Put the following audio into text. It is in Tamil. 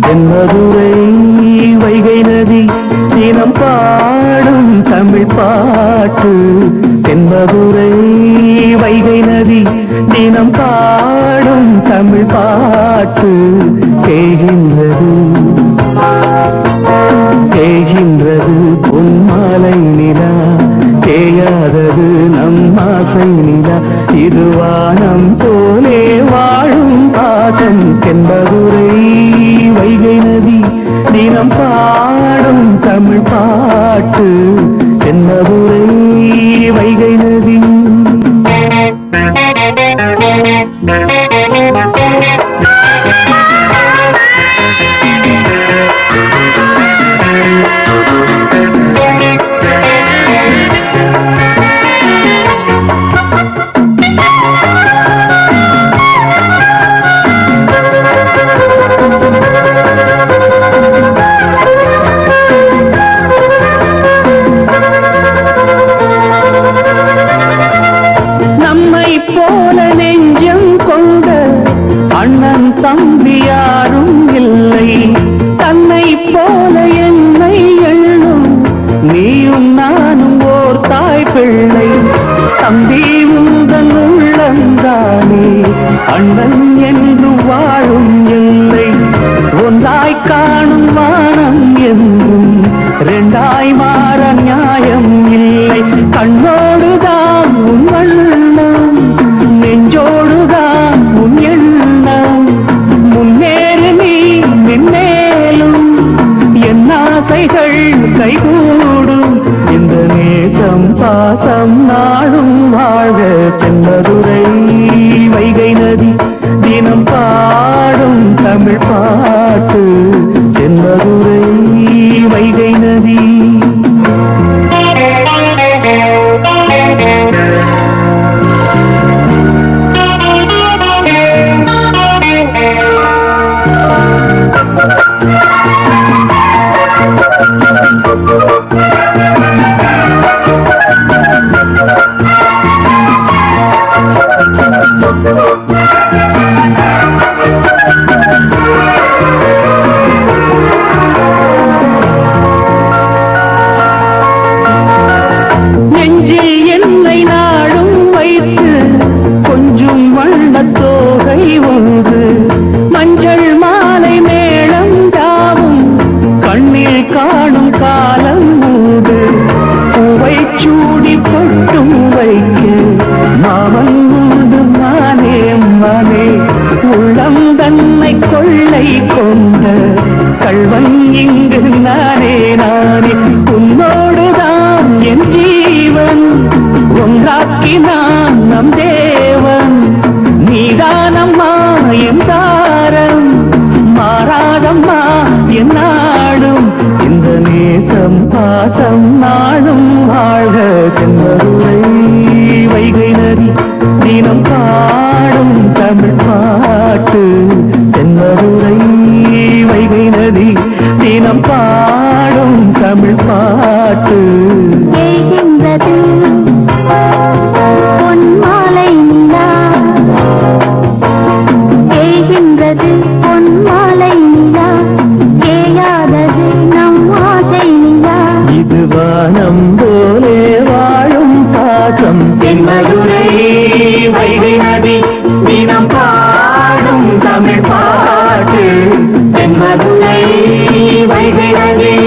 தென்மதுரை வைகை நதி தினம் பாடும் தமிழ் பாட்டு. தென்மதுரை வைகை நதி தினம் பாடும் தமிழ் பாட்டு கேகின்றது. தேகின்றது பொன்மாலை நிலா தேயாதது நம் ஆசை நிலா. இதுவானம் போலே வாழும் பாசம் தென்பதுரை வைகை நதி. தினம் பாடும் தமிழ் பாட்டு தென்பதுரை வைகை நதி. Thank you. அண்ணன் தம்பி யாரும் இல்லை. தன்னை போல என்னை எண்ணும் நீயும் நானும் ஓர் தாய் பிள்ளை. தம்பி உந்தன் உள்ளந்தானே அண்ணன் என்று ஆசைகள் கைகூடும் இந்த நேசம் பாசம் நாடும் வாழ தென்னதுரை. கண்ணை கொண்ட கள்வன் இங்கு நானே நானே. உன்னோடுதான் என் ஜீவன். ஒன்றாக்கினான் நம் தேவன். நீதானம்மா என் தாரம். மாறாதம்மா என் நாடும். இந்த நேசம் பாசம் நாடும் வாழ்க தினம் பாடும் தமிழ் பாட்டு. வானம் போலே வாழும் பாசம். தென்மதுரை வைகை நதி தினம் பாடும் தமிழ் பாட்டு. தென்மதுரை You.